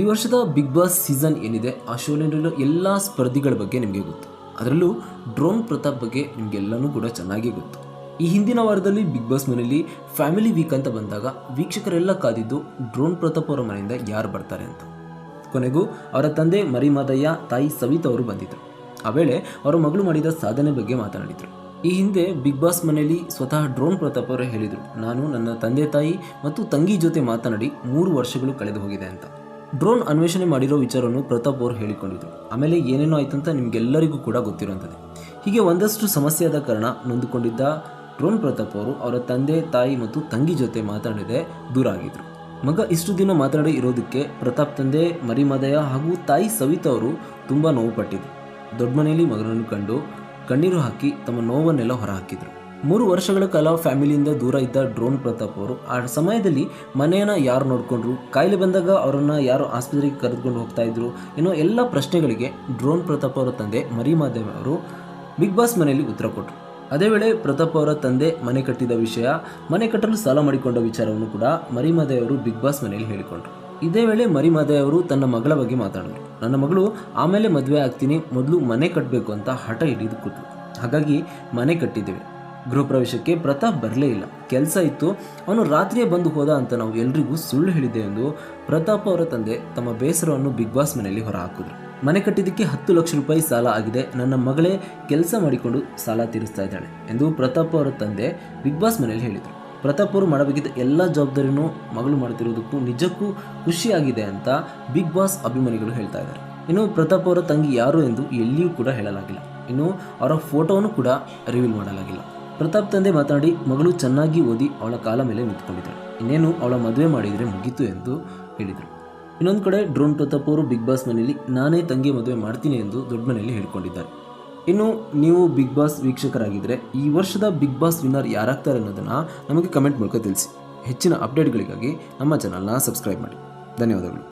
ಈ ವರ್ಷದ big boss season ಏನಿದೆ, ಆ ಶೋನಲ್ಲಿರೋ ಎಲ್ಲ ಸ್ಪರ್ಧಿಗಳ ಬಗ್ಗೆ ನಿಮಗೆ ಗೊತ್ತು. ಅದರಲ್ಲೂ ಡ್ರೋನ್ ಪ್ರತಾಪ್ ಬಗ್ಗೆ ನಿಮಗೆಲ್ಲನೂ ಕೂಡ ಚೆನ್ನಾಗಿ ಗೊತ್ತು. ಈ ಹಿಂದಿನ ವಾರದಲ್ಲಿ ಬಿಗ್ ಬಾಸ್ ಮನೆಯಲ್ಲಿ ಫ್ಯಾಮಿಲಿ ವೀಕ್ ಅಂತ ಬಂದಾಗ ವೀಕ್ಷಕರೆಲ್ಲ ಕಾದಿದ್ದು ಡ್ರೋನ್ ಪ್ರತಾಪ್ ಅವರ ಮನೆಯಿಂದ ಯಾರು ಬರ್ತಾರೆ ಅಂತ. ಕೊನೆಗೂ ಅವರ ತಂದೆ ಮರಿಮಾದಯ್ಯ, ತಾಯಿ ಸವಿತಾ ಅವರು ಬಂದಿದ್ದರು ಆ ವೇಳೆ ಅವರ ಮಗಳು ಮಾಡಿದ ಸಾಧನೆ ಬಗ್ಗೆ ಮಾತನಾಡಿದರು. ಈ ಹಿಂದೆ ಬಿಗ್ ಬಾಸ್ ಮನೆಯಲ್ಲಿ ಸ್ವತಃ ಡ್ರೋನ್ ಪ್ರತಾಪ್ ಅವರು ಹೇಳಿದರು. ನಾನು ನನ್ನ ತಂದೆ ತಾಯಿ ಮತ್ತು ತಂಗಿ ಜೊತೆ ಮಾತನಾಡಿ ಮೂರು ವರ್ಷಗಳು ಕಳೆದು ಹೋಗಿದೆ ಅಂತ. ಡ್ರೋನ್ ಅನ್ವೇಷಣೆ ಮಾಡಿರೋ ವಿಚಾರವನ್ನು ಪ್ರತಾಪ್ ಅವರು ಹೇಳಿಕೊಂಡಿದ್ರು. ಆಮೇಲೆ ಏನೇನೋ ಆಯ್ತಂತ ನಿಮಗೆಲ್ಲರಿಗೂ ಕೂಡ ಗೊತ್ತಿರುವಂಥದ್ದು ಹೀಗೆ ಒಂದಷ್ಟು ಸಮಸ್ಯೆ ಆದ ಕಾರಣ ನೊಂದುಕೊಂಡಿದ್ದ ಡ್ರೋನ್ ಪ್ರತಾಪ್ ಅವರು ಅವರ ತಂದೆ, ತಾಯಿ ಮತ್ತು ತಂಗಿ ಜೊತೆ ಮಾತಾಡದೆ ದೂರ ಆಗಿದ್ರು. ಮಗ ಇಷ್ಟು ದಿನ ಮಾತಾಡೇ ಇರೋದಕ್ಕೆ ಪ್ರತಾಪ್ ತಂದೆ ಮರಿಮದಯ ಹಾಗೂ ತಾಯಿ ಸವಿತಾ ಅವರು ತುಂಬ ನೋವು ಪಟ್ಟಿದ್ರು. ದೊಡ್ಡ ಮನೆಯಲ್ಲಿ ಮಗನನ್ನು ಕಂಡು ಕಣ್ಣೀರು ಹಾಕಿ ತಮ್ಮ ನೋವನ್ನೆಲ್ಲ ಹೊರಹಾಕಿದ್ರು. ಮೂರು ವರ್ಷಗಳ ಕಾಲ ಫ್ಯಾಮಿಲಿಯಿಂದ ದೂರ ಇದ್ದ ಡ್ರೋನ್ ಪ್ರತಾಪ್ ಅವರು, ಆ ಸಮಯದಲ್ಲಿ ಮನೆಯನ್ನು ಯಾರು ನೋಡಿಕೊಂಡ್ರು, ಕಾಯಿಲೆ ಬಂದಾಗ ಅವರನ್ನು ಯಾರು ಆಸ್ಪತ್ರೆಗೆ ಕರೆದುಕೊಂಡು ಹೋಗ್ತಾ ಇದ್ರು ಏನೋ ಎಲ್ಲ ಪ್ರಶ್ನೆಗಳಿಗೆ ಡ್ರೋನ್ ಪ್ರತಾಪ್ ಅವರ ತಂದೆ ಮರಿಮಾದೇವ್ ಅವರು ಬಿಗ್ ಬಾಸ್ ಮನೆಯಲ್ಲಿ ಉತ್ತರ ಕೊಟ್ಟರು ಅದೇ ವೇಳೆ ಪ್ರತಾಪ್ ಅವರ ತಂದೆ ಮನೆ ಕಟ್ಟಿದ ವಿಷಯ, ಮನೆ ಕಟ್ಟಲು ಸಾಲ ಮಾಡಿಕೊಂಡ ವಿಚಾರವನ್ನು ಕೂಡ ಮರಿಮಾದೆ ಅವರು ಬಿಗ್ ಬಾಸ್ ಮನೆಯಲ್ಲಿ ಹೇಳಿಕೊಂಡ್ರು. ಇದೇ ವೇಳೆ ಮರಿಮಾದೆ ಅವರು ತನ್ನ ಮಗಳ ಬಗ್ಗೆ ಮಾತಾಡಿದ್ರು. ನನ್ನ ಮಗಳು, ಆಮೇಲೆ ಮದುವೆ ಆಗ್ತೀನಿ, ಮೊದಲು ಮನೆ ಕಟ್ಟಬೇಕು ಅಂತ ಹಠ ಹಿಡಿದು ಕೊಟ್ಟರು ಹಾಗಾಗಿ ಮನೆ ಕಟ್ಟಿದ್ದೇವೆ. ಗೃಹ ಪ್ರವೇಶಕ್ಕೆ ಪ್ರತಾಪ್ ಬರಲೇ ಇಲ್ಲ. ಕೆಲಸ ಇತ್ತು. ಅವನು ರಾತ್ರಿಯೇ ಬಂದು ಹೋದ ಅಂತ ನಾವು ಎಲ್ರಿಗೂ ಸುಳ್ಳು ಹೇಳಿದೆ ಎಂದು ಪ್ರತಾಪ್ ಅವರ ತಂದೆ ತಮ್ಮ ಬೇಸರವನ್ನು ಬಿಗ್ ಬಾಸ್ ಮನೆಯಲ್ಲಿ ಹೊರಹಾಕಿದ್ರು. ಮನೆ ಕಟ್ಟಿದ್ದಕ್ಕೆ ಹತ್ತು ಲಕ್ಷ ರೂಪಾಯಿ ಸಾಲ ಆಗಿದೆ. ನನ್ನ ಮಗಳೇ ಕೆಲಸ ಮಾಡಿಕೊಂಡು ಸಾಲ ತೀರಿಸ್ತಾ ಇದ್ದಾಳೆ ಎಂದು ಪ್ರತಾಪ್ ಅವರ ತಂದೆ ಬಿಗ್ ಬಾಸ್ ಮನೆಯಲ್ಲಿ ಹೇಳಿದರು. ಪ್ರತಾಪ್ ಅವರು ಮಾಡಬೇಕಿದ್ದ ಎಲ್ಲ ಜವಾಬ್ದಾರಿನೂ ಮಗಳು ಮಾಡ್ತಿರೋದಕ್ಕೂ ನಿಜಕ್ಕೂ ಖುಷಿಯಾಗಿದೆ ಅಂತ ಬಿಗ್ ಬಾಸ್ ಅಭಿಮಾನಿಗಳು ಹೇಳ್ತಾ ಇದ್ದಾರೆ. ಇನ್ನು ಪ್ರತಾಪ್ ಅವರ ತಂಗಿ ಯಾರು ಎಂದು ಎಲ್ಲಿಯೂ ಕೂಡ ಹೇಳಲಾಗಿಲ್ಲ. ಇನ್ನು ಅವರ ಫೋಟೋವನ್ನು ಕೂಡ ರಿವೀಲ್ ಮಾಡಲಾಗಿಲ್ಲ. ಪ್ರತಾಪ್ ತಂದೆ ಮಾತನಾಡಿ ಮಗಳು ಚೆನ್ನಾಗಿ ಓದಿ, ಅವಳ ಕಾಲ ಮೇಲೆ ನಿಂತ್ಕೊಂಡಿದ್ದಾಳೆ. ಇನ್ನೇನು ಅವಳ ಮದುವೆ ಮಾಡಿದರೆ ಮುಗೀತು ಎಂದು ಹೇಳಿದರು. ಇನ್ನೊಂದು ಕಡೆ ಡ್ರೋನ್ ಪ್ರತಾಪ್ ಅವರು ಬಿಗ್ ಬಾಸ್ ಮನೆಯಲ್ಲಿ, ನಾನೇ ತಂಗಿ ಮದುವೆ ಮಾಡ್ತೀನಿ ಎಂದು ದೊಡ್ಡ ಮನೆಯಲ್ಲಿ ಹೇಳಿಕೊಂಡಿದ್ದಾರೆ. ಇನ್ನು ನೀವು ಬಿಗ್ ಬಾಸ್ ವೀಕ್ಷಕರಾಗಿದ್ದರೆ ಈ ವರ್ಷದ ಬಿಗ್ ಬಾಸ್ ವಿನ್ನರ್ ಯಾರಾಗ್ತಾರೆ ಅನ್ನೋದನ್ನು ನಮಗೆ ಕಮೆಂಟ್ ಮೂಲಕ ತಿಳಿಸಿ. ಹೆಚ್ಚಿನ ಅಪ್ಡೇಟ್ಗಳಿಗಾಗಿ ನಮ್ಮ ಚಾನಲ್ನ ಸಬ್ಸ್ಕ್ರೈಬ್ ಮಾಡಿ. ಧನ್ಯವಾದಗಳು.